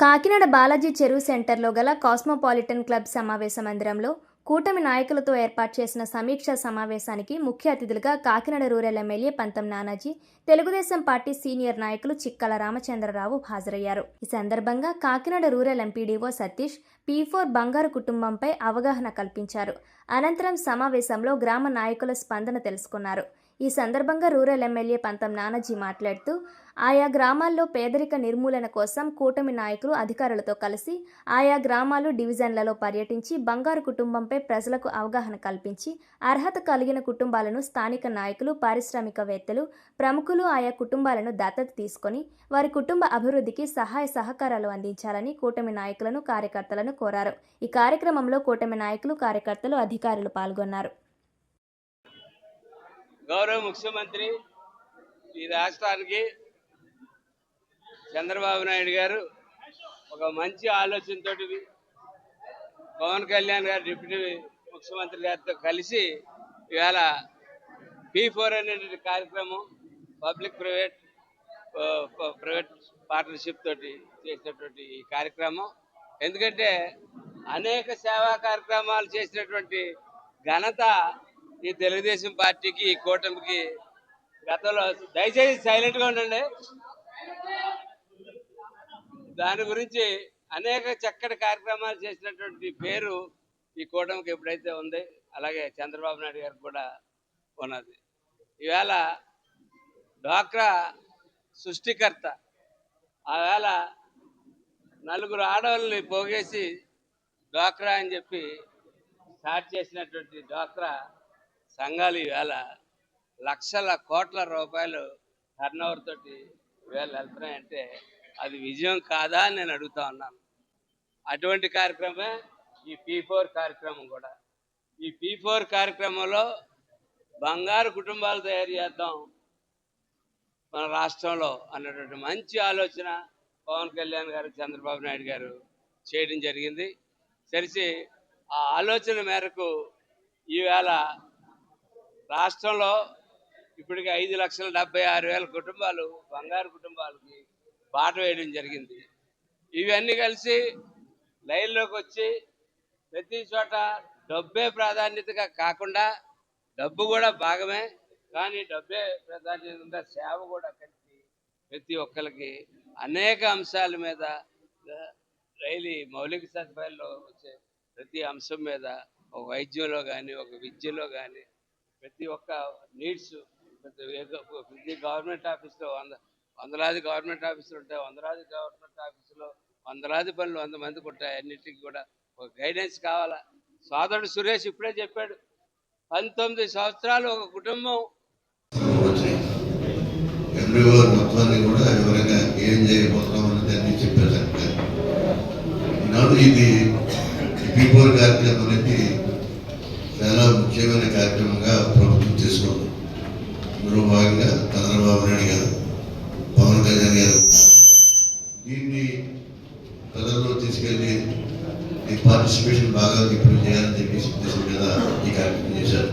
కాకినాడ బాలాజీ చెరువు సెంటర్లో గల కాస్మోపాలిటన్ క్లబ్ సమావేశ మందిరంలో కూటమి నాయకులతో ఏర్పాటు చేసిన సమీక్షా సమావేశానికి ముఖ్య అతిథులుగా కాకినాడ రూరల్ ఎమ్మెల్యే పంతం నానాజీ తెలుగుదేశం పార్టీ సీనియర్ నాయకులు చిక్కల రామచంద్రరావు హాజరయ్యారు. ఈ సందర్భంగా Kakinada rural MPDO Satish P four బంగారు కుటుంబంపై అవగాహన కల్పించారు. అనంతరం సమావేశంలో గ్రామ నాయకుల స్పందన తెలుసుకున్నారు. ఈ సందర్భంగా రూరల్ ఎమ్మెల్యే పంతం నానాజీ మాట్లాడుతూ ఆయా గ్రామాల్లో పేదరిక నిర్మూలన కోసం కూటమి నాయకులు అధికారులతో కలిసి ఆయా గ్రామాలు డివిజన్లలో పర్యటించి బంగారు కుటుంబంపై ప్రజలకు అవగాహన కల్పించి అర్హత కలిగిన కుటుంబాలను స్థానిక నాయకులు పారిశ్రామికవేత్తలు ప్రముఖులు ఆయా కుటుంబాలను దత్తత తీసుకొని వారి కుటుంబ అభివృద్ధికి సహాయ సహకారాలు అందించాలని కూటమి నాయకులను కార్యకర్తలను కోరారు. ఈ కార్యక్రమంలో కూటమి నాయకులు కార్యకర్తలు అధికారులు పాల్గొన్నారు. గౌరవ ముఖ్యమంత్రి ఈ రాష్ట్రానికి చంద్రబాబు నాయుడు గారు ఒక మంచి ఆలోచనతో పవన్ కళ్యాణ్ గారు డిప్యూటీ ముఖ్యమంత్రి గారితో కలిసి ఇవాళ పీ ఫోర్ అనేటువంటి కార్యక్రమం పబ్లిక్ ప్రైవేట్ ప్రైవేట్ పార్ట్నర్షిప్ తోటి చేసినటువంటి ఈ కార్యక్రమం. ఎందుకంటే అనేక సేవా కార్యక్రమాలు చేసినటువంటి ఘనత ఈ తెలుగుదేశం పార్టీకి ఈ కూటమికి గతంలో దయచేసి సైలెంట్గా ఉండండి. దాని గురించి అనేక చక్కటి కార్యక్రమాలు చేసినటువంటి పేరు ఈ కూటమికి ఎప్పుడైతే ఉంది అలాగే చంద్రబాబు నాయుడు గారికి కూడా ఉన్నది. ఈవేళ డ్వాక్రా సృష్టికర్త ఆవేళ నలుగురు ఆడవాళ్ళని పోగేసి డ్వాక్రా అని చెప్పి స్టార్ట్ చేసినటువంటి డ్వాక్రా సంఘాలు ఈవేళ లక్షల కోట్ల రూపాయలు టర్న్ ఓవర్ తోటి ఈవేళ వెళ్తున్నాయంటే అది విజయం కాదా అని నేను అడుగుతా ఉన్నాను. అటువంటి కార్యక్రమే ఈ పీ ఫోర్ కార్యక్రమం కూడా. ఈ పీ ఫోర్ కార్యక్రమంలో బంగారు కుటుంబాలు తయారు చేద్దాం మన రాష్ట్రంలో అన్నటువంటి మంచి ఆలోచన పవన్ కళ్యాణ్ గారు చంద్రబాబు నాయుడు గారు చేయడం జరిగింది. తెలిసి ఆ ఆలోచన మేరకు ఈవేళ రాష్ట్రంలో ఇప్పటికి ఐదు లక్షల డెబ్బై ఆరు వేల కుటుంబాలు బంగారు కుటుంబాలకి బాట వేయడం జరిగింది. ఇవన్నీ కలిసి లైన్లోకి వచ్చి ప్రతి చోట డబ్బే ప్రాధాన్యతగా కాకుండా డబ్బు కూడా భాగమే కానీ డబ్బే ప్రాధాన్యత సేవ కూడా కలిసి ప్రతి ఒక్కరికి అనేక అంశాల మీద రైలు మౌలిక సదుపాయాల్లో వచ్చే ప్రతి అంశం మీద ఒక వైద్యంలో కానీ ఒక విద్యలో కానీ ప్రతి ఒక్క నీడ్స్ ప్రతి గవర్నమెంట్ ఆఫీస్లో వంద వందలాది గవర్నమెంట్ ఆఫీసులు ఉంటాయి వందలాది గవర్నమెంట్ ఆఫీసులో వందలాది పనులు వంద మందికి ఉంటాయి అన్నిటికీ కూడా ఒక గైడెన్స్ కావాలా? సోదరుడు సురేష్ ఇప్పుడే చెప్పాడు పంతొమ్మిది సంవత్సరాలు ఒక కుటుంబం. వచ్చి మొత్తాన్ని కూడా వివరంగా ఏం చేయబోతున్నాం అనేది అన్ని చెప్పారు ఈనాడు ఇది పీపోర్ కార్యక్రమం అనేది చాలా ముఖ్యమైన కార్యక్రమంగా భాగంగా చంద్రబాబు నాయుడు గారు పవన్ కళ్యాణ్ గారు దీన్ని ప్రజల్లో తీసుకెళ్ళి ఈ పార్టిసిపేషన్ బాగా ఇంప్రూవ్ చేయాలని చెప్పేసి ఉద్దేశం మీద ఈ కార్యక్రమం చేశారు